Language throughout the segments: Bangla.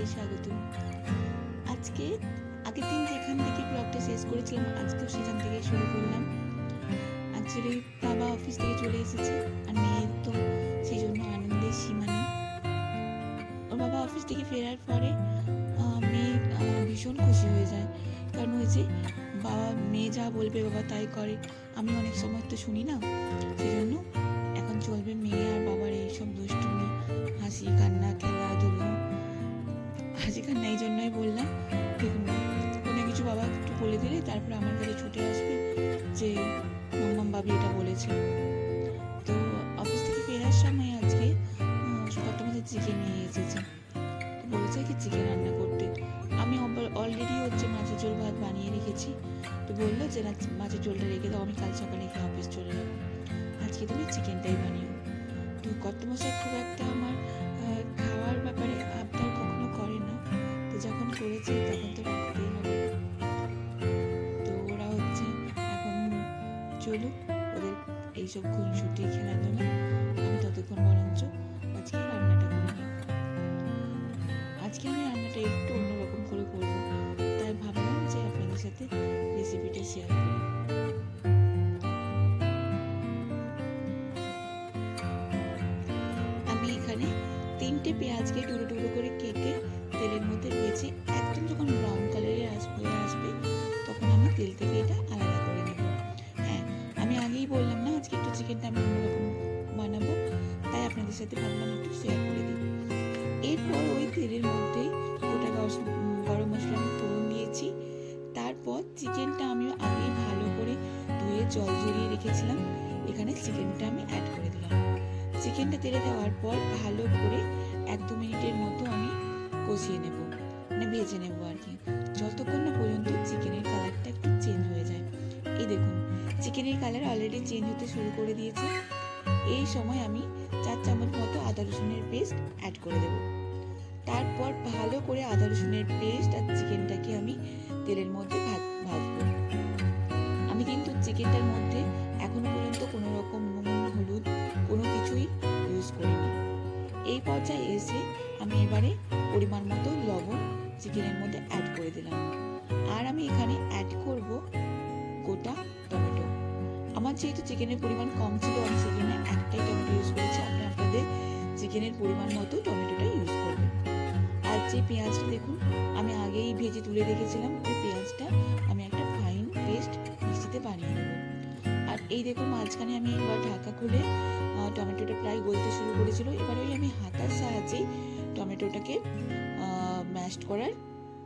আপনাদের স্বাগত। আজকে, আগের দিন যেখান থেকে ব্লগটা শেষ করেছিলাম, আজকেও সেখান থেকে শুরু করলাম। অ্যাকচুয়ালি বাবা অফিস থেকে চলে এসেছে, আর মেয়ের তো সেই জন্য আনন্দের সীমা নেই। ওর বাবা অফিস থেকে ফেরার পরে মেয়ে ভীষণ খুশি হয়ে যায়। কারণ হয়েছে বাবা, মেয়ে যা বলবে, বাবা তাই করে। আমি অনেক সময় তো শুনি না সেই জন্য এখন চলবে মেয়ে আর বাবার এইসব দুষ্টুমি, হাসি, কান্না, খেলাধুলো। হাসি কান্না এই জন্যই বললাম দেখুন কোনো কিছু বাবা একটু বলে দিলে তারপরে আমার কাছে ছুটে আসবে যে মাম্মাম বাবি এটা বলেছে। তো অফিস থেকে ফেরার সময় আজকে মাঝে চিকেন নিয়ে এসেছে। বলেছে কি চিকেন রান্না করতে। আমি অলরেডি হচ্ছে মাছের ঝোল ভাত বানিয়ে রেখেছি। তো বলল যে না, মাছের ঝোলটা রেখে দাও, আমি কাল সকালে খেয়ে অফিস চলে যাব। আজকে তুমি চিকেনটাই বানিও। তো কত মশাই খুব একটা আমার খাওয়ার ব্যাপারে করেছে, তখন তো রাখতেই হবে তো ওরা হচ্ছে, এখন চলুক ওদের এইসব খুনসুটি খেলাধুলা, আমি ততক্ষণ বরঞ্চ আজকে রান্নাটা করে নিই। আজকে আমি রান্নাটা একটু অন্যরকম করে করব, তাই ভাবলাম যে আপনাদের সাথে রেসিপিটা শেয়ার করি। আমি এখানে তিনটে পেঁয়াজকে টুকরো টুকরো করে কেটে তেলের মধ্যে দিয়েছি চিকেনটা আমি অন্যরকম বানাবো তাই আপনাদের সাথে ভাবলাম একটু শেয়ার করে দিই। এরপর ওই তেলের মধ্যেই গোটা গরম মশলা আমি ফোড়ন দিয়েছি। তারপর চিকেনটা আমি আগেই ভালো করে ধুয়ে জল ঝরিয়ে রেখেছিলাম। এখানে চিকেনটা আমি অ্যাড করে দিলাম। চিকেনটা তেলে দেওয়ার পর ভালো করে এক দু মিনিটের মতো আমি কষিয়ে নেব মানে ভেজে নেব আর কি। যতক্ষণ না পর্যন্ত চিকেনের কালারটা একটু চেঞ্জ হয়ে যায়। এই দেখুন চিকেনের কালার অলরেডি চেঞ্জ হতে শুরু করে দিয়েছে। এই সময় আমি চার চামচ মতো আদা রসুনের পেস্ট অ্যাড করে দেব। তারপর ভালো করে আদা রসুনের পেস্ট আর চিকেনটাকে আমি তেলের মধ্যে ভাজ, ভাজবো। আমি কিন্তু চিকেনটার মধ্যে এখনও পর্যন্ত কোনো রকম নুন, হলুদ কোনো কিছুই ইউজ করিনি। এই পর্যায়ে এসে আমি এবারে পরিমাণ মতো লবণ চিকেনের মধ্যে অ্যাড করে দিলাম। আর আমি এখানে অ্যাড করব গোটা আমার যেহেতু চিকেনের পরিমাণ কম ছিল, আমি সেখানে একটাই টমেটো ইউজ করেছি। আপনি আপনাদের চিকেনের পরিমাণ মতো টমেটোটা ইউজ করবেন। আর যে পেঁয়াজটা দেখুন, আমি আগেই ভেজে তুলে রেখেছিলাম। ওই পেঁয়াজটা আমি একটা ফাইন পেস্ট মিক্সিতে বানিয়ে নেব। আর এই দেখুন, মাঝখানে আমি এবার ঢাকা খুলে টমেটোটা প্রায় গলতে শুরু করেছিল। এবার ওই আমি হাতার সাহায্যেই টমেটোটাকে ম্যাশড করার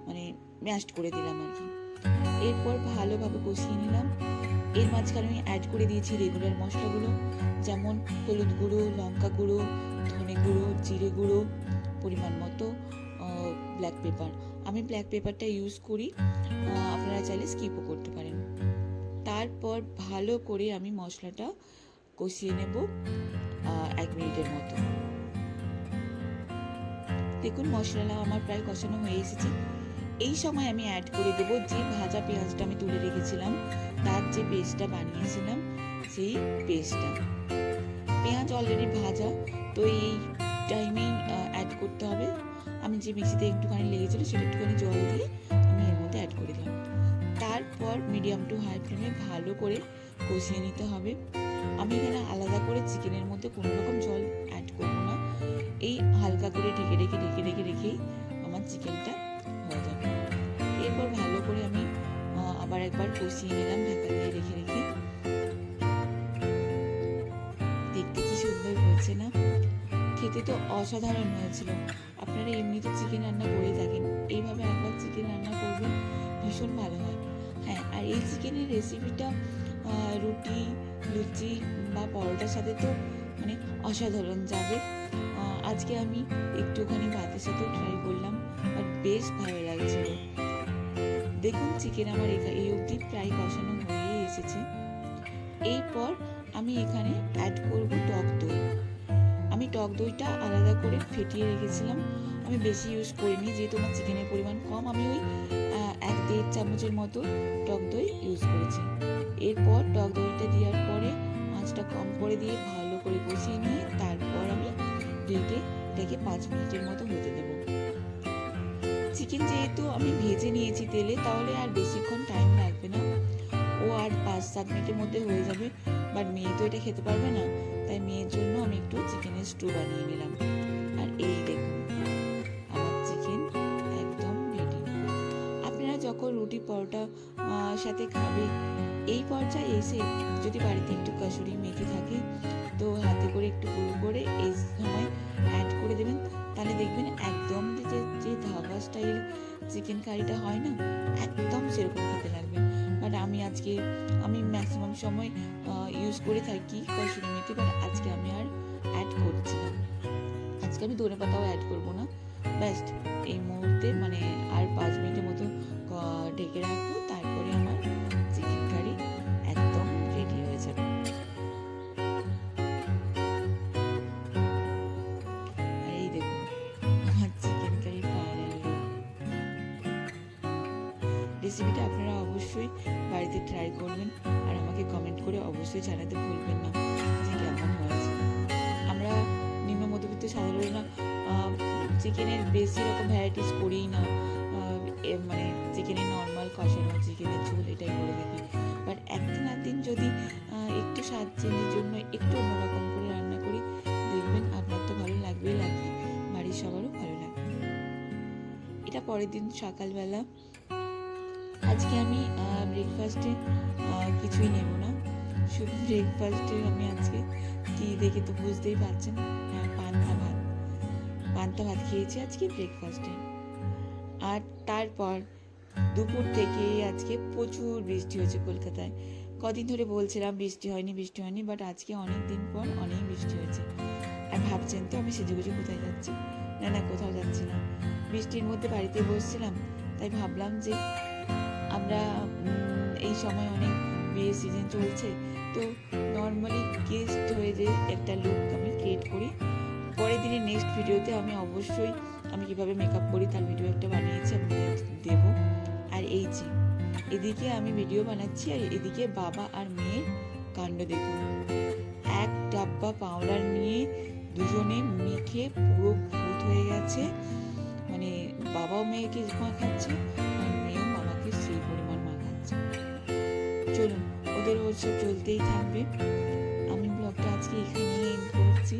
মানে ম্যাশড করে দিলাম আর কি। এরপর ভালোভাবে কষিয়ে নিলাম। এর মাঝখানে আমি অ্যাড করে দিয়েছি রেগুলার মশলাগুলো, যেমন হলুদ গুঁড়ো, লঙ্কা গুঁড়ো, ধনে গুঁড়ো, জিরে গুঁড়ো, পরিমাণ মতো ব্ল্যাক পেপার আমি ব্ল্যাক পেপারটা ইউজ করি আপনারা চাইলে স্কিপও করতে পারেন। তারপর ভালো করে আমি মশলাটা কষিয়ে নেব এক মিনিটের মতো। দেখুন মশলাটা আমার প্রায় কষানো হয়ে এসেছে। এই সময় আমি অ্যাড করে দেব যে ভাজা পেঁয়াজটা আমি তুলে রেখেছিলাম, তার যে পেস্টটা বানিয়েছিলাম, সেই পেস্টটা পেঁয়াজ অলরেডি ভাজা, তো এই টাইমেই অ্যাড করতে হবে। আমি যে মিক্সিতে একটুখানি লেগেছিল, সেটা একটুখানি জল দিয়ে আমি এর মধ্যে অ্যাড করে দিলাম। তারপর মিডিয়াম টু হাই ফ্লেমে ভালো করে কষিয়ে নিতে হবে। আমি এখানে আলাদা করে চিকেনের মধ্যে কোনো রকম জল অ্যাড করব না। এই হালকা করে ঢেকে ঢেকে ঢেকে ঢেকে রেখেই আমার চিকেনটা কষিয়ে নিলাম ঢাকা দিয়ে রেখে রেখে দেখতে কি সুন্দর হয়েছে না খেতে তো অসাধারণ হয়েছিল। আপনারা এমনিতে চিকেন রান্না করে থাকেন। এইভাবে একবার চিকেন রান্না করবেন ভীষণ ভালো হয় হ্যাঁ আর এই চিকেনের রেসিপিটা রুটি, লুচি বা পরোটার সাথে তো মানে অসাধারণ। যাবে আজকে আমি একটুখানি ভাতের সাথেও ট্রাই করলাম আর বেশ ভালো লাগছিল। দেখুন চিকেন আমার এই অবধি প্রায় কষানো হয়ে এসেছে। এরপর আমি এখানে অ্যাড করব টক দই। আমি টক দইটা আলাদা করে ফেটিয়ে রেখেছিলাম। আমি বেশি ইউজ করিনি, যেহেতু আমার চিকেনের পরিমাণ কম, আমি ওই এক দেড় চামচের মতো টক দই ইউজ করেছি। এরপর টক দইটা দেওয়ার পরে আঁচটা কম করে দিয়ে ভালো করে কষিয়ে নিয়ে তারপর আমি ঢেকে এটাকে পাঁচ মিনিটের মতো হতে দেবো। চিকেন যেহেতু আমি ভেজে নিয়েছি তেলে, তাহলে আর বেশিক্ষণ টাইম লাগবে না। ও আর পাঁচ সাত মিনিটের মধ্যে হয়ে যাবে। বাট মেয়ে তো এটা খেতে পারবে না। তাই মেয়ের জন্য আমি একটু চিকেনের স্টু বানিয়ে নিলাম। পরোটা সাথে খাবে। এই পর্যায়ে এসে যদি বাড়িতে একটু কাসুরি মেথি থাকে, তো হাতে করে একটু গুঁড়ো করে এই সময় অ্যাড করে দেবেন। তাহলে দেখবেন একদম যে যে ধাবা স্টাইল চিকেন কারিটা হয় না, একদম সেরকম খেতে লাগবে। বাট আমি আজকে, আমি ম্যাক্সিমাম সময় ইউজ করে থাকি কসুরি মেথি বাট আজকে আমি আর অ্যাড করছি না। আজকে আমি ধনে পাতাও অ্যাড করব না। ব্যাস্ট এই মুহূর্তে মানে আর পাঁচ মিনিটের মতো ঢেকে রাখব, তারপরে আমার চিকেন কারি একদম রেডি হয়ে যাবে। এই দেখুন, আমার চিকেন কারি রেসিপিটা আপনারা অবশ্যই বাড়িতে ট্রাই করবেন, আর আমাকে কমেন্ট করে অবশ্যই জানাতে ভুলবেন না যে কেমন চিকেনের বেশি রকম ভ্যারাইটিস করিই না মানে চিকেনের নর্মাল কষানো চিকেনের ঝোল এটাই করে থাকি। বাট একদিন একদিন যদি একটু স্বাদ চেঞ্জের জন্য একটু অন্যরকম করে রান্না করি দেখবেন আপনার তো ভালো লাগবেই লাগবে। বাড়ির সবারও ভালো লাগবে। এটা পরের দিন সকালবেলা। আজকে আমি ব্রেকফাস্টে কিছুই নেব না। শুধু ব্রেকফাস্টে আমি আজকে কি দেখে তো বুঝতেই পারছেন হ্যাঁ, পান্তা ভাত। পান্তা ভাত খেয়েছি আজকে ব্রেকফাস্টে আর তারপর দুপুর থেকে আজকে প্রচুর বৃষ্টি হয়েছে কলকাতায়। কদিন ধরে বলছিলাম বৃষ্টি হয়নি বৃষ্টি হয়নি বাট আজকে অনেক দিন পর অনেক বৃষ্টি হয়েছে। আর ভাবছেন তো আমি সেজেগুজে কোথায় যাচ্ছি? না না, কোথাও যাচ্ছি না। বৃষ্টির মধ্যে বাড়িতে বসছিলাম, তাই ভাবলাম যে আমরা এই সময় অনেক বিয়ের সিজন চলছে, তো নর্মালি গেস্ট হয়ে যে একটা লুক আমি ক্রিয়েট করি। পরের দিনের নেক্সট ভিডিওতে আমি অবশ্যই আমি কীভাবে মেকআপ করি তার ভিডিও একটা বানিয়েছি, আপনাদের দেবো। আর এই যে, এদিকে আমি ভিডিও বানাচ্ছি আর এদিকে বাবা আর মেয়ের কাণ্ড দেখুন এক ডাব্বা পাউডার নিয়ে দুজনে মেখে পুরো ভূত হয়ে গেছে। মানে বাবাও মেয়েকে মাখাচ্ছে, আর মেয়েও বাবাকে সেই পরিমাণ মাখাচ্ছে। চলুন, ওদের ওসব চলতেই থাকবে। আমি ব্লগটা আজকে এখানেই এন্ড করছি।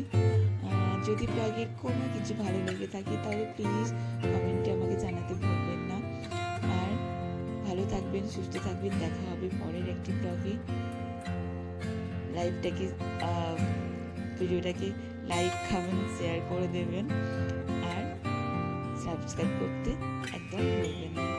যদি ব্লগের কোনো কিছু ভালো লেগে থাকে, তাহলে প্লিজ কমেন্টে আমাকে জানাতে ভুলবেন না। আর ভালো থাকবেন, সুস্থ থাকবেন, দেখা হবে পরের একটি ব্লগে লাইভটাকে ভিডিওটাকে লাইক কমেন্ট শেয়ার করে দেবেন। আর সাবস্ক্রাইব করতে একদম ভুলবেন না।